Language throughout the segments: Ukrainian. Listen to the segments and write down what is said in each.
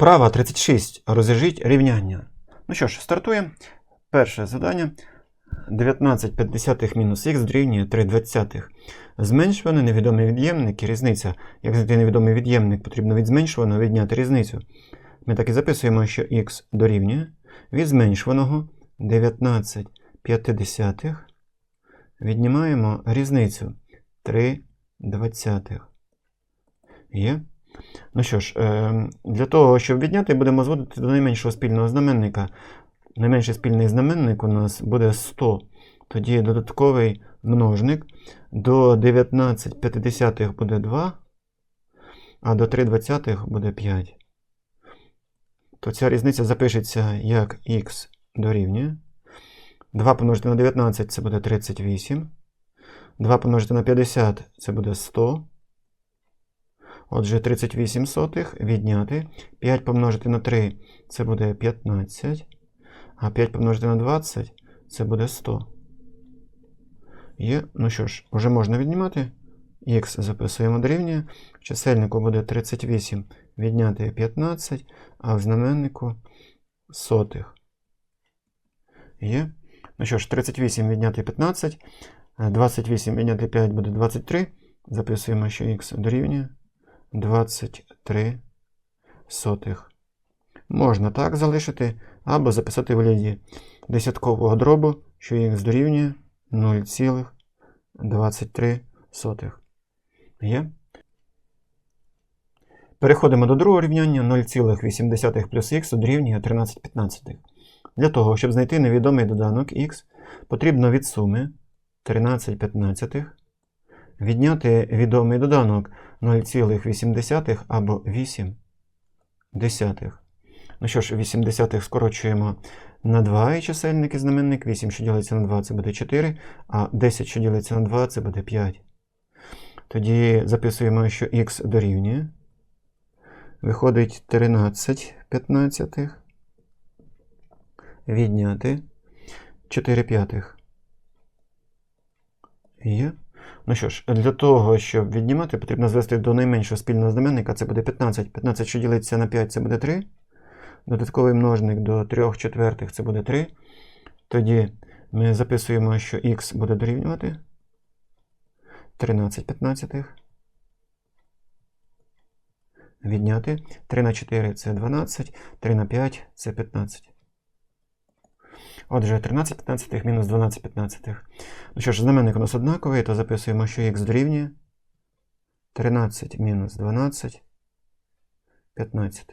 Вправа 36. Розв'яжіть рівняння. Ну що ж, стартуємо. Перше завдання. 19,5 мінус х дорівнює 3 двадцятих. Зменшуваний невідомий від'ємник і різниця. Як знайти невідомий від'ємник, потрібно від зменшуваного відняти різницю. Ми так і записуємо, що х дорівнює від зменшуваного 19,5 віднімаємо різницю 3 двадцятих. Є? Ну що ж, е, для того, щоб відняти, будемо зводити до найменшого спільного знаменника. Найменший спільний знаменник у нас буде 100. Тоді додатковий множник до 19,5 буде 2, а до 3,20 буде 5. То ця різниця запишеться як х дорівнює. 2 помножити на 19 це буде 38. 2 помножити на 50 це буде 100. Отже, 38 сотих відняти. 5 помножити на 3 це буде 15. А 5 помножити на 20 це буде 100. Є. Ну що ж, вже можна віднімати. Х записуємо дорівнює. В чисельнику буде 38 відняти 15, а в знаменнику сотих. Є. Ну що ж, 38 відняти 15. 28 відняти 5 буде 23. Записуємо, що х дорівнює 23 сотих. Можна так залишити, або записати в вигляді десяткового дробу, що х дорівнює 0,23. Є. Переходимо до другого рівняння 0,8 плюс х дорівнює 13 15. Для того, щоб знайти невідомий доданок х, потрібно від суми 13 15 відняти відомий доданок 0,8 або 8 десятих. Ну що ж, 8 десятих скорочуємо на 2 і чисельник і знаменник. 8, що ділиться на 2, це буде 4, а 10, що ділиться на 2, це буде 5. Тоді записуємо, що х дорівнює. Виходить 13 п'ятнадцятих. Відняти 4 п'ятих. Є. Ну що ж, для того, щоб віднімати, потрібно звести до найменшого спільного знаменника, це буде 15. 15, що ділиться на 5, це буде 3. Додатковий множник до 3 четвертих це буде 3. Тоді ми записуємо, що х буде дорівнювати 13 п'ятнадцятих. Відняти 3 на 4 це 12, 3 на 5 це 15. Отже, 13 15 мінус 12 15. Ну що ж, знаменник у нас однаковий, то записуємо, що х дорівнює 13 мінус 12 15.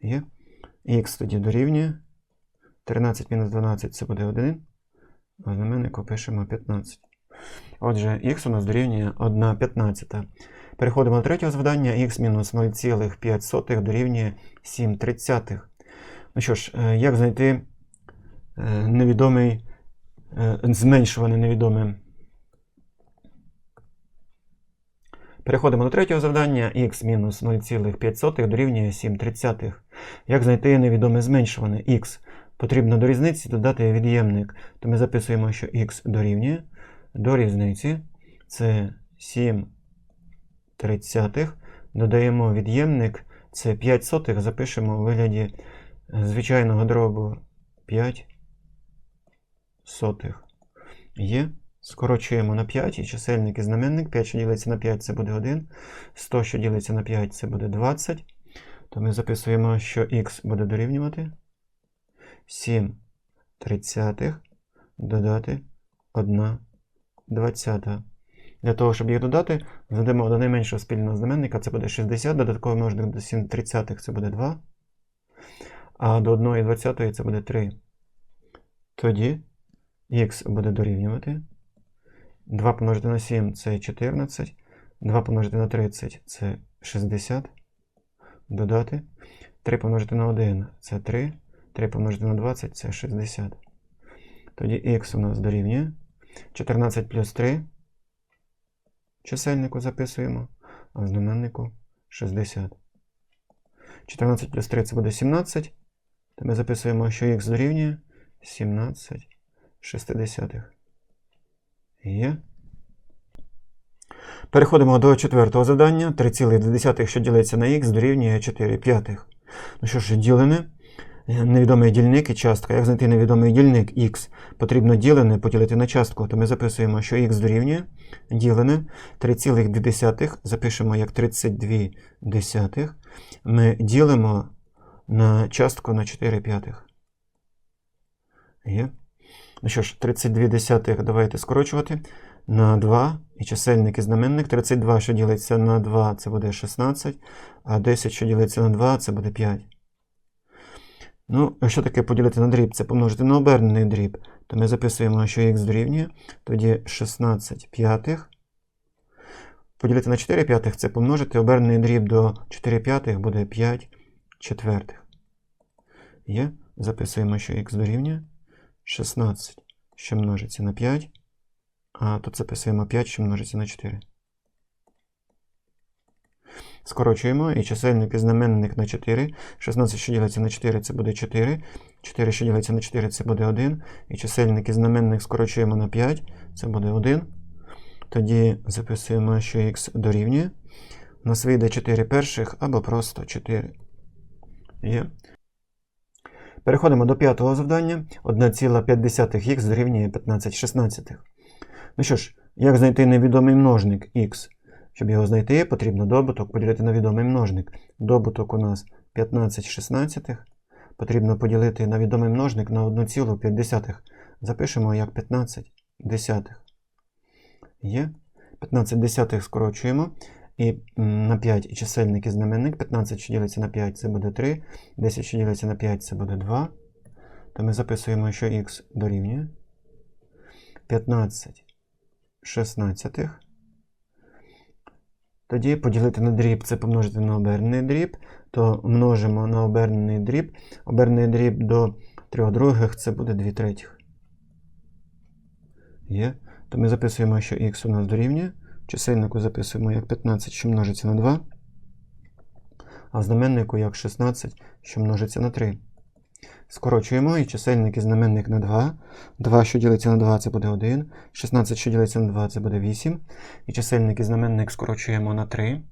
Є. Х тоді дорівнює 13 мінус 12 це буде 1. А знаменнику пишемо 15. Отже, х у нас дорівнює 1 15. Переходимо до третього завдання. х мінус 0,5 дорівнює 7 тридцятих. Ну що ж, е, як знайти невідомий, е, зменшуване невідоме. Переходимо до третього завдання. х мінус 0,5 дорівнює 7 тридцятих. Як знайти невідоме зменшуване х? Потрібно до різниці додати від'ємник. То ми записуємо, що х дорівнює до різниці. Це 7 тридцятих. Додаємо від'ємник. Це 5 сотих. Запишемо у вигляді звичайного дробу 5 сотих. Є. Скорочуємо на 5 і чисельник і знаменник. 5, що ділиться на 5, це буде 1. 100, що ділиться на 5, це буде 20. То ми записуємо, що х буде дорівнювати 7 тридцятих додати 1 двадцята. Для того, щоб їх додати, задамо до найменшого спільного знаменника, це буде 60, додатковий множник до 7 тридцятих це буде 2. А до 1 двадцятої це буде 3. Тоді х буде дорівнювати. 2 помножити на 7 це 14. 2 помножити на 30 це 60. Додати. 3 помножити на 1 це 3. 3 помножити на 20 це 60. Тоді х у нас дорівнює. 14 плюс 3. Чисельнику записуємо, а в знаменнику 60. 14 плюс 3 це буде 17. То ми записуємо, що х дорівнює 17 шестидесятих. Є. Переходимо до четвертого завдання. 3,2, що ділиться на х, дорівнює 4 п'ятих. Ну що ж, ділене. Е, Невідомий дільник і частка. Як знайти невідомий дільник х? Потрібно ділене поділити на частку. То ми записуємо, що х дорівнює ділене 3,2 запишемо як 32 десятих. Ми ділимо на частку на 4 п'ятих. Є. Ну що ж, 32 десятих давайте скорочувати на 2 і чисельник і знаменник. 32, що ділиться на 2, це буде 16, а 10, що ділиться на 2, це буде 5. Ну, а що таке поділити на дріб? Це помножити на обернений дріб. То ми записуємо, що х дорівнює, тоді 16 п'ятих. Поділити на 4 п'ятих це помножити обернений дріб до 4 п'ятих буде 5 четвертих. Є. Записуємо, що х дорівнює 16, що множиться на 5. А тут записуємо 5, що множиться на 4. Скорочуємо і чисельник і знаменник на 4. 16, що ділиться на 4, це буде 4. 4, що ділиться на 4, це буде 1. І чисельник і знаменник скорочуємо на 5, це буде 1. Тоді записуємо, що х дорівнює. У нас вийде 4 перших або просто 4. Є. Переходимо до п'ятого завдання. 1,5х дорівнює 15 шістнадцятих. Ну що ж, як знайти невідомий множник х? Щоб його знайти, потрібно добуток поділити на відомий множник. Добуток у нас 15 шістнадцятих. Потрібно поділити на відомий множник на 1,5. Запишемо як 15 десятих. Є. 15 десятих скорочуємо. І на 5 і чисельник і знаменник. 15, що ділиться на 5, це буде 3. 10, що ділиться на 5, це буде 2. То ми записуємо, що х дорівнює 15 шістнадцятих. Тоді поділити на дріб це помножити на обернений дріб, то множимо на обернений дріб. Обернений дріб до 3 других це буде 2 третіх. Є. То ми записуємо, що х у нас дорівнює. Чисельнику записуємо як 15, що множиться на 2. А в знаменнику як 16, що множиться на 3. Скорочуємо і чисельник і знаменник на 2. 2, що ділиться на 2, це буде 1. 16, що ділиться на 2, це буде 8. І чисельник і знаменник скорочуємо на 3.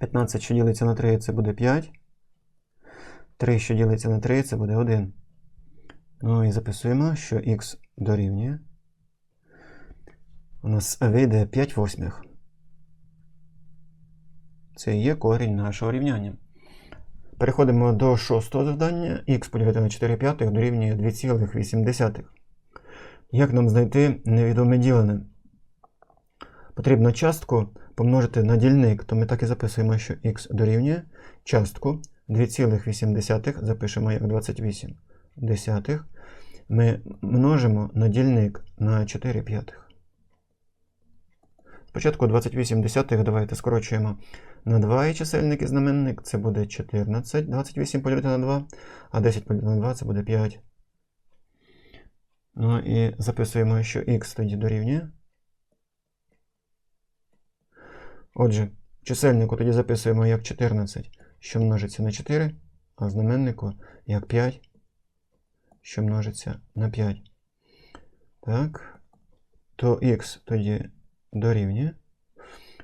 15, що ділиться на 3, це буде 5. 3, що ділиться на 3, це буде 1. Ну і записуємо, що х дорівнює. У нас вийде 5 восьмих. Це і є корінь нашого рівняння. Переходимо до шостого завдання. Х поділити на 4 п'ятих дорівнює 2,8. Як нам знайти невідоме ділене? Потрібно частку помножити на дільник, то ми так і записуємо, що х дорівнює частку 2,8 запишемо як 28 десятих. Ми множимо на дільник на 4 п'ятих. Спочатку 28 десятих давайте скорочуємо на 2 і чисельник знаменник. Це буде 14. 28 поділити на 2, а 10 поділити на 2 це буде 5. Ну і записуємо, що х тоді дорівнює. Отже, чисельнику тоді записуємо як 14, що множиться на 4, а знаменнику як 5, що множиться на 5. Так. То х тоді дорівнює.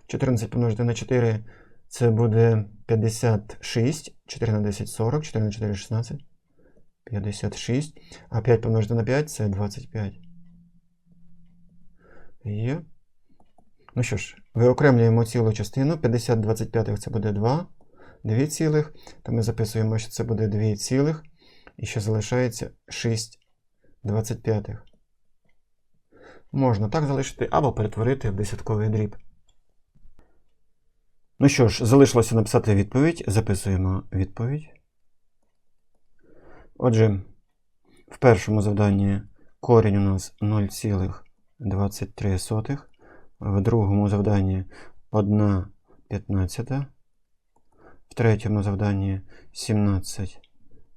14 помножити на 4 це буде 56. 4 на 10 40, 4 на 4 16. 56. А 5 помножити на 5 це 25. Є. Ну що ж, виокремлюємо цілу частину. 50 25 це буде 2. 2 цілих. То ми записуємо, що це буде 2 цілих. І ще залишається 6 25. Можна так залишити або перетворити в десятковий дріб. Ну що ж, залишилося написати відповідь. Записуємо відповідь. Отже, в першому завданні корінь у нас 0,23. В другому завданні 1 п'ятнадцята. В третьому завданні 17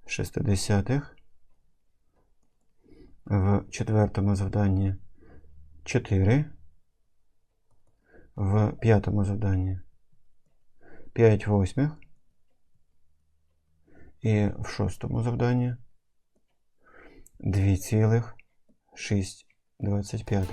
шестидесятих. В четвертому завданні 4. В п'ятому завданні 5 восьмих. І в шостому завданні 2,625.